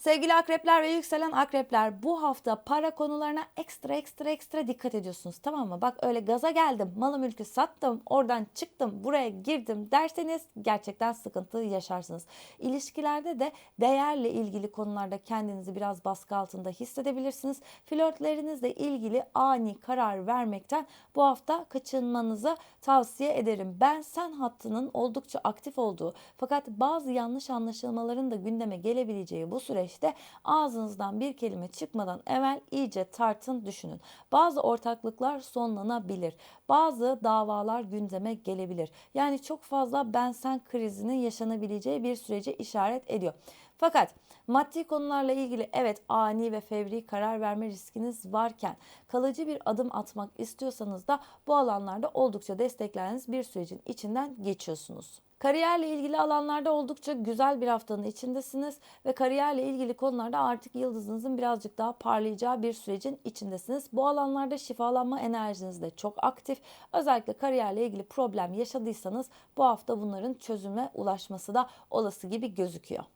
Sevgili akrepler ve yükselen akrepler bu hafta para konularına ekstra ekstra ekstra dikkat ediyorsunuz tamam mı? Bak öyle gaza geldim, malı mülkü sattım, oradan çıktım, buraya girdim derseniz gerçekten sıkıntı yaşarsınız. İlişkilerde de değerle ilgili konularda kendinizi biraz baskı altında hissedebilirsiniz. Flörtlerinizle ilgili ani karar vermekten bu hafta kaçınmanızı tavsiye ederim. Ben sen hattının oldukça aktif olduğu fakat bazı yanlış anlaşılmaların da gündeme gelebileceği bu süreçte ağzınızdan bir kelime çıkmadan evvel iyice tartın düşünün. Bazı ortaklıklar sonlanabilir. Bazı davalar gündeme gelebilir. Yani çok fazla ben sen krizinin yaşanabileceği bir sürece işaret ediyor. Fakat maddi konularla ilgili evet ani ve fevri karar verme riskiniz varken kalıcı bir adım atmak istiyorsanız da bu alanlarda oldukça desteklendiğiniz bir sürecin içinden geçiyorsunuz. Kariyerle ilgili alanlarda oldukça güzel bir haftanın içindesiniz ve kariyerle ilgili konularda artık yıldızınızın birazcık daha parlayacağı bir sürecin içindesiniz. Bu alanlarda şifalanma enerjiniz de çok aktif. Özellikle kariyerle ilgili problem yaşadıysanız bu hafta bunların çözüme ulaşması da olası gibi gözüküyor.